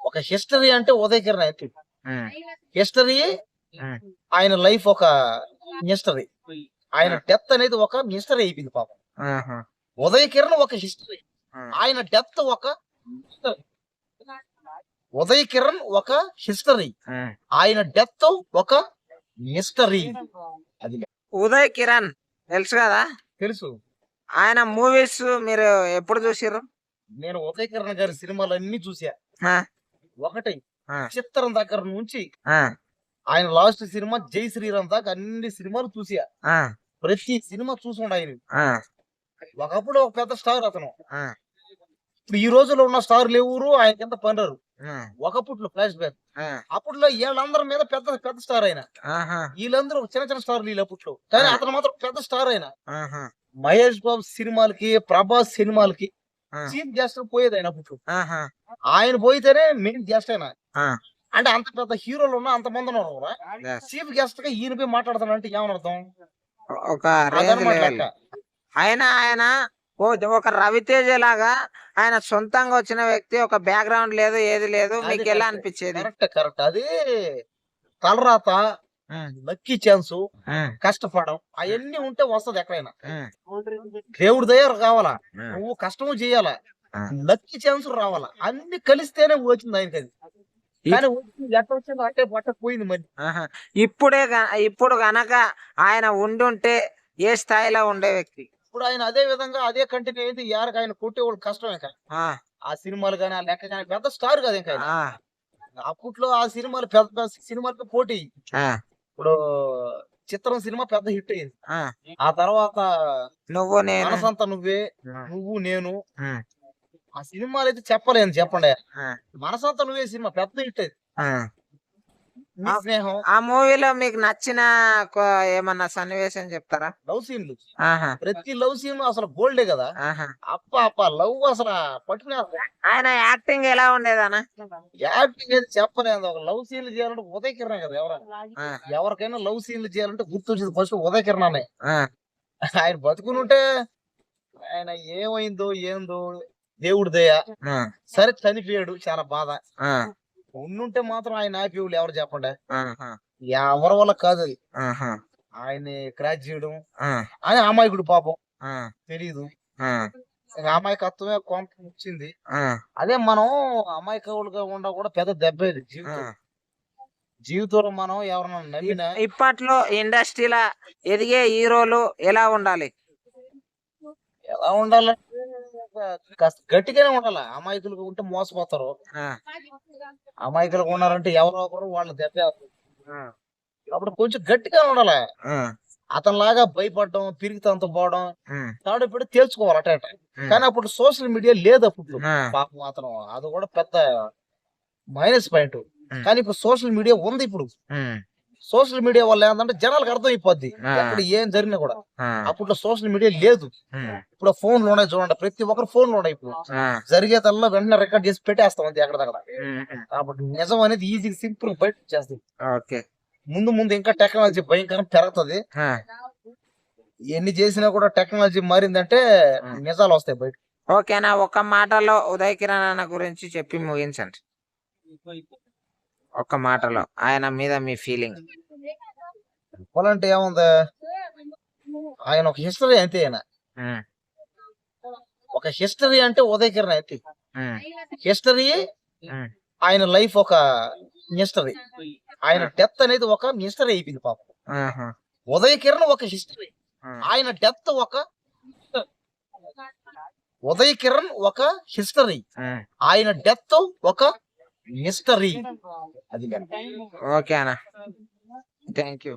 ఒక హిస్టరీ అంటే ఉదయ్ కిరణ్ హిస్టరీ ఆయన లైఫ్ ఒక మిస్టరీ ఆయన డెత్ అనేది ఒక మిస్టరీ అయిపోయింది పాపం. ఉదయ్ కిరణ్ ఒక హిస్టరీ ఆయన డెత్ ఒక. ఉదయ్ కిరణ్ ఒక హిస్టరీ. ఆయన డెత్ ఒక మిస్టరీ అది ఉదయ్ కిరణ్ తెలుసు కదా? తెలుసు. ఆయన మూవీస్ మీరు ఎప్పుడు చూసిర్రు? నేను ఉదయ్ కిరణ్ గారి సినిమాలు అన్ని చూసా ఒకటి. చిత్రం దగ్గర నుంచి ఆయన లాస్ట్ సినిమా జై శ్రీరామ్ దాకా అన్ని సినిమాలు చూసా. ప్రతి సినిమా చూసుండ ఆయన. ఒకప్పుడు ఒక పెద్ద స్టార్ అతను. ఇప్పుడు ఈ రోజుల్లో ఉన్న స్టార్లు ఎవరు? ఆయన కింద పనిరారు. ఒకప్పట్లో ఫ్లాష్ బ్యాక్. అప్పట్లో వీళ్ళందరి మీద పెద్ద పెద్ద స్టార్ ఆహా, వీళ్ళందరూ చిన్న చిన్న స్టార్లు వీళ్ళు అప్పట్లో. కానీ. అతను మాత్రం పెద్ద స్టార్ ఆహా, మహేష్ బాబు సినిమాలకి ప్రభాస్ సినిమాలకి. చీఫ్ గెస్ట్ పోయేది ఆయన ఆహా, ఆయన పోయితేనే మెయిన్ గెస్ట్ అయినా. అంటే అంత పెద్ద హీరోలు ఉన్నా అంత మంది ఉన్నారు కూడా. చీఫ్ గెస్ట్గా ఈయన పోయి మాట్లాడతానంటే ఏమని అర్థం ఒక. ఆయన ఆయన ఒక రవితేజ లాగా ఆయన సొంతంగా వచ్చిన వ్యక్తి ఒక బ్యాక్గ్రౌండ్ లేదు ఏది లేదు మీకు ఎలా. అనిపించేది? కరెక్ట్ కరెక్ట్ అది తలరాత లక్కీ ఛాన్స్ కష్టపడడం అవన్నీ ఉంటే వస్తది ఎక్కడైనా. దేవుడి దయ కావాలా నువ్వు కష్టము చేయాలా. లక్కీ ఛాన్స్ రావాలా? అన్ని కలిస్తేనే వచ్చింది ఆయనకి అది కానీ. ఇప్పుడే ఇప్పుడు గనక ఆయన ఉండుంటే ఏ స్థాయిలో ఉండే వ్యక్తి? ఇప్పుడు ఆయన అదే విధంగా అదే కంటిన్యూ అయింది యారకు ఆయన కొట్టేవాళ్ళు కష్టం ఇంకా. ఆ, ఆ సినిమాలు కానీ ఆ లెక్క కానీ పెద్ద స్టార్ కదా ఇంకా అప్పట్లో ఆ సినిమాలు పెద్ద పెద్ద సినిమాలకి పోటీ. ఇప్పుడు చిత్రం సినిమా పెద్ద హిట్ అయింది. ఆ. తర్వాత నువ్వు నేను. మనసంతా నువ్వే నువ్వు నేను. ఆ. సినిమాలు అయితే చెప్పలేను చెప్పండి. మనసంతా నువ్వే సినిమా పెద్ద హిట్ అయింది. స్నేహం? ఆ మూవీలో మీకు నచ్చిన కొ- ఏమన్నా సన్నివేశం చెప్తారా? లవ్ సీన్లు. ఆహా. ప్రతి లవ్ సీన్ అసలు గోల్డే కదా. ఆహా. అప్ప అప్ప లవ్ అసలు పట్టుకునే ఆయన యాక్టింగ్ ఎలా ఉండేదన్నా? యాక్టింగ్ అయితే చెప్పలేదు. ఒక లవ్ సీన్లు చేయాలంటే ఉదయ కిరణ్ కదా ఎవరైనా. ఆ, ఎవరికైనా లవ్ సీన్లు చేయాలంటే గుర్తొచ్చేది ఫస్ట్ ఉదయ కిరణ్ ఆ, ఆయన బతుకుని ఉంటే ఆయన ఏమైందో ఏందో దేవుడి దయ. ఆ, సరే చనిపోయాడు. చాలా బాధ. ఆ, ఉండుంటే మాత్రం ఆయన ఆపేవాళ్ళు ఎవరు చెప్పండి? ఆహా, ఎవరి వల్ల కాదు అది. ఆహా, ఆయన క్రాచ్ చేయడం. ఆ, ఆయన అమాయకుడు పాపం. ఆ, అమాయకత్వమే కొంత వచ్చింది. ఆ, అదే మనం అమాయకులుగా ఉండ కూడా పెద్ద దెబ్బ ఇది. జీవితం. జీవితంలో మనం ఎవరన్నా నమ్మినా ఇప్పట్లో ఇండస్ట్రీలో ఎదిగే హీరోలు ఎలా ఉండాలి? ఎలా ఉండాలంటే కాస్త గట్టిగానే ఉండాలి? అమాయకులుగా ఉంటే మోసపోతారు. ఆ, అమాయకులుగా ఉన్నారంటే ఎవరో ఒకరు వాళ్ళ దెబ్బ అప్పుడు కొంచెం గట్టిగా ఉండాలి? అతనిలాగా భయపడడం పిరిగితంత పోవడం తాడు ఇప్పుడు తేల్చుకోవాలి అట కానీ అప్పుడు సోషల్ మీడియా లేదు అప్పుడు. పాపం అతను అది కూడా పెద్ద మైనస్ పాయింట్. కానీ ఇప్పుడు సోషల్ మీడియా ఉంది ఇప్పుడు. సోషల్ మీడియా వల్ల ఏంటంటే జనాలకు అర్థం అయిపోద్ది. ఎక్కడ ఏం జరిగినా కూడా. ఆ, అప్పట్లో సోషల్ మీడియా లేదు. ఇప్పుడు ఫోన్లు ఉన్నాయి చూడండి ప్రతి ఒక్కరు ఫోన్లు ఉన్నాయి ఇప్పుడు జరిగేదల్లా వెంటనే రికార్డ్ చేసి పెట్టేస్తాం అంతే ఉమ్, ఉమ్, కాబట్టి నిజం అనేది ఈజీ సింపుల్ బయట చేస్తుంది ఓకే. ముందు ముందు ఇంకా టెక్నాలజీ భయంకరం పెరుగుతుంది. ఎన్ని చేసినా కూడా టెక్నాలజీ మారిందంటే. నిజాలు వస్తాయి బయట ఓకేనా ఒక్క మాటలో ఉదయ్ కిరణ్ అన్న గురించి చెప్పి ముగించండి. ఒక్క మాటలో ఆయన మీద మీ ఫీలింగ్ చెప్పాలంటే ఏముంది? ఆయన ఒక హిస్టరీ అంతే ఆయన ఒక హిస్టరీ అంటే ఉదయ్ కిరణ్ అయితే. హిస్టరీ ఆయన లైఫ్ ఒక మిస్టరీ ఆయన డెత్ అనేది ఒక మిస్టరీ అయిపోయింది పాపం. ఉదయ్ కిరణ్ ఒక హిస్టరీ ఆయన డెత్ ఒక ఉదయ్ కిరణ్ ఒక హిస్టరీ ఆయన డెత్ ఒక మిస్టరీ. అది ఓకే అన్న థ్యాంక్ యూ.